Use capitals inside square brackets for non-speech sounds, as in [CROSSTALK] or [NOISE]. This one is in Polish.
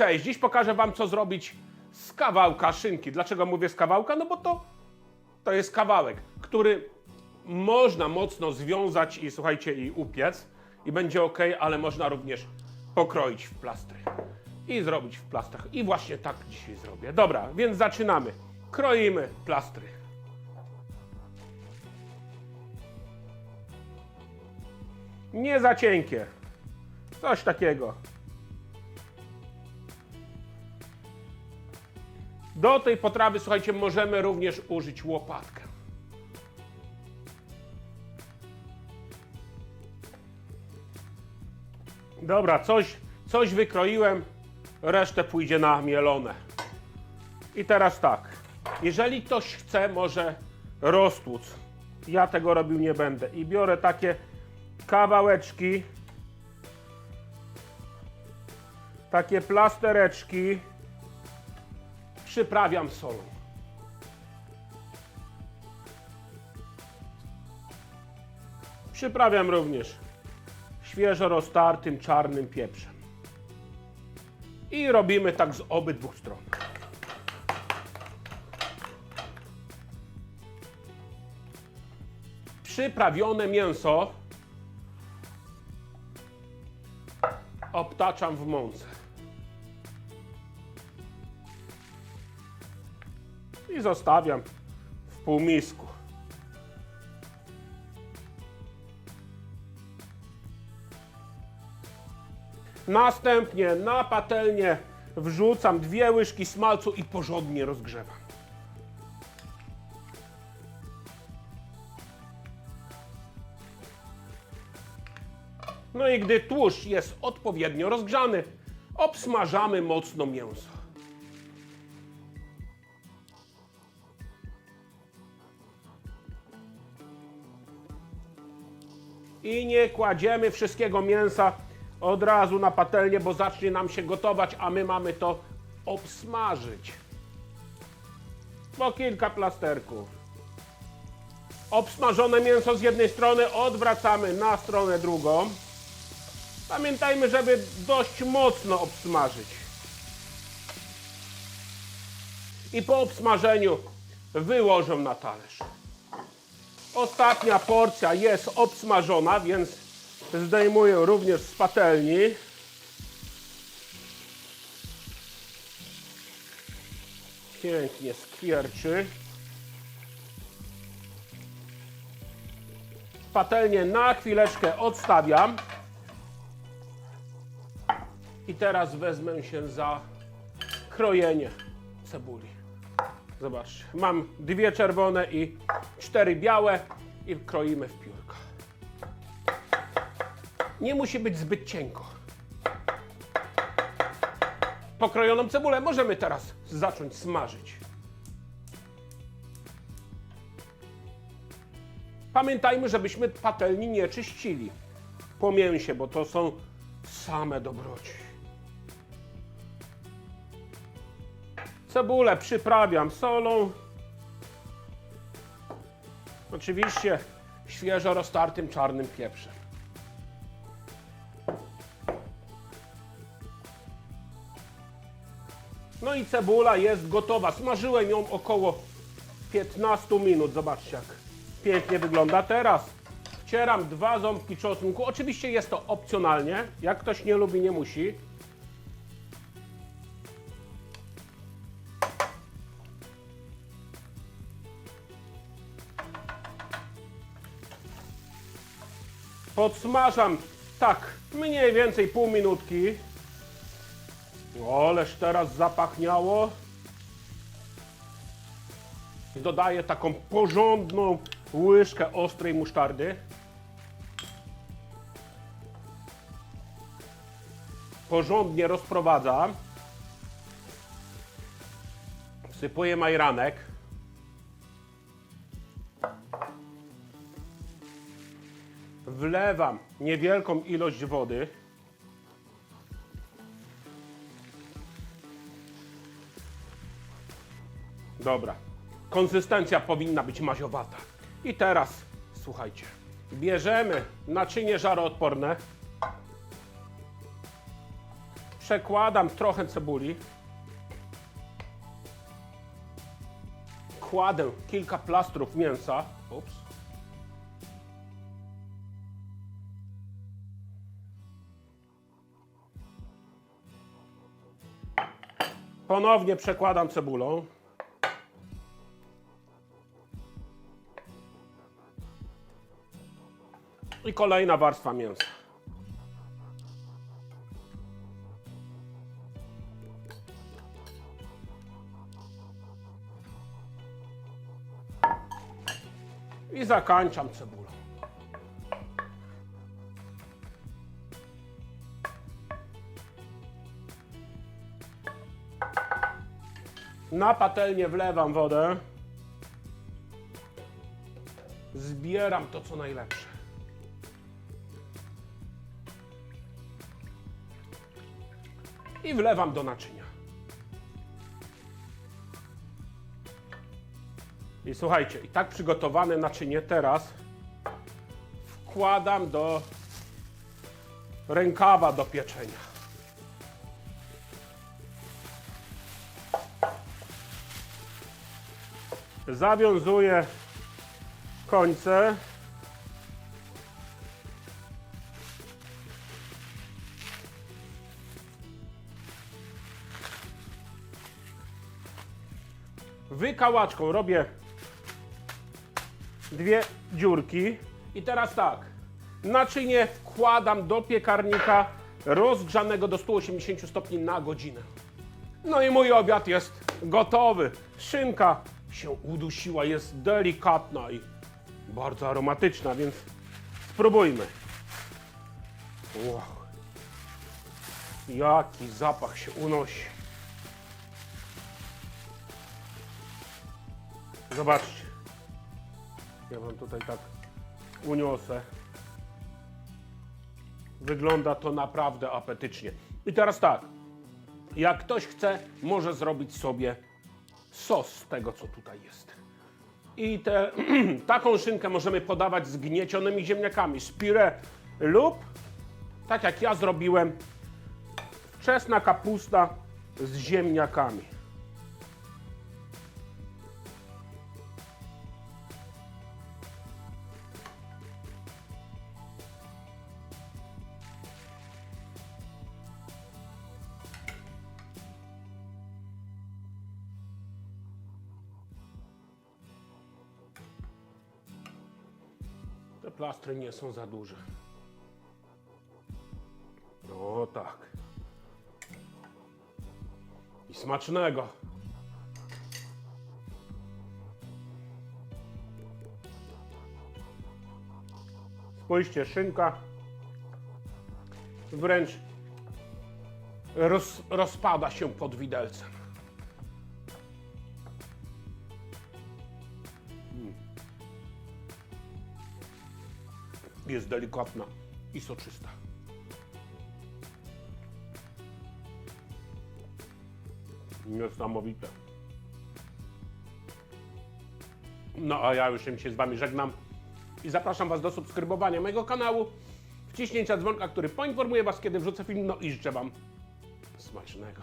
Cześć, dziś pokażę Wam, co zrobić z kawałka szynki. Dlaczego mówię z kawałka? No bo to, to jest kawałek, który można mocno związać i słuchajcie, i upiec i będzie ok, ale można również pokroić w plastry i zrobić w plastrach. I właśnie tak dzisiaj zrobię. Dobra, więc zaczynamy. Kroimy plastry. Nie za cienkie. Coś takiego. Do tej potrawy, słuchajcie, możemy również użyć łopatkę. Dobra, coś, coś wykroiłem, resztę pójdzie na mielone. I teraz tak, jeżeli ktoś chce, może roztłuc. Ja tego robił nie będę. I biorę takie kawałeczki, takie plastereczki, przyprawiam solą. Przyprawiam również świeżo roztartym czarnym pieprzem. I robimy tak z obydwu stron. Przyprawione mięso obtaczam w mące. I zostawiam w półmisku. Następnie na patelnię wrzucam dwie łyżki smalcu i porządnie rozgrzewam. No i gdy tłuszcz jest odpowiednio rozgrzany, obsmażamy mocno mięso. I nie kładziemy wszystkiego mięsa od razu na patelnię, bo zacznie nam się gotować, a my mamy to obsmażyć. Po kilka plasterków. Obsmażone mięso z jednej strony odwracamy na stronę drugą. Pamiętajmy, żeby dość mocno obsmażyć. I po obsmażeniu wyłożę na talerz. Ostatnia porcja jest obsmażona, więc zdejmuję również z patelni. Pięknie skwierczy. Patelnię na chwileczkę odstawiam. I teraz wezmę się za krojenie cebuli. Zobaczcie, mam dwie czerwone i cztery białe i kroimy w piórko. Nie musi być zbyt cienko. Pokrojoną cebulę możemy teraz zacząć smażyć. Pamiętajmy, żebyśmy patelni nie czyścili po mięsie, bo to są same dobroci. Cebulę przyprawiam solą. Oczywiście świeżo roztartym czarnym pieprzem. No i cebula jest gotowa. Smażyłem ją około 15 minut. Zobaczcie, jak pięknie wygląda. Teraz wcieram dwa ząbki czosnku. Oczywiście jest to opcjonalnie. Jak ktoś nie lubi, nie musi. Podsmażam tak mniej więcej pół minutki. O, ależ teraz zapachniało. Dodaję taką porządną łyżkę ostrej musztardy. Porządnie rozprowadzam. Wsypuję majranek. Wlewam niewielką ilość wody. Dobra. Konsystencja powinna być maziowata. I teraz, słuchajcie, bierzemy naczynie żaroodporne. przekładam trochę cebuli. Kładę kilka plastrów mięsa. Ups. Ponownie przekładam cebulą. I kolejna warstwa mięsa. I zakańczam cebulą. Na patelnię wlewam wodę. Zbieram to, co najlepsze. I wlewam do naczynia. I słuchajcie, i tak przygotowane naczynie teraz wkładam do rękawa do pieczenia. Zawiązuję końce. Wykałaczką robię dwie dziurki. I teraz tak, naczynie wkładam do piekarnika rozgrzanego do 180 stopni na godzinę. No i mój obiad jest gotowy. Szynka się udusiła, jest delikatna i bardzo aromatyczna, więc spróbujmy. Wow. Jaki zapach się unosi. Zobaczcie. Ja wam tutaj tak uniosę. Wygląda to naprawdę apetycznie. I teraz tak. Jak ktoś chce, może zrobić sobie sos z tego, co tutaj jest. I te, [CLEARS THROAT] taką szynkę możemy podawać z gniecionymi ziemniakami, z pire lub, tak jak ja zrobiłem, wczesna kapusta z ziemniakami. Te plastry nie są za duże. O tak. I smacznego. Spójrzcie, szynka wręcz roz, rozpada się pod widelcem. Jest delikatna i soczysta. Niesamowite. No a ja już się z Wami żegnam i zapraszam Was do subskrybowania mojego kanału, wciśnięcia dzwonka, który poinformuje Was, kiedy wrzucę film, no i życzę Wam smacznego.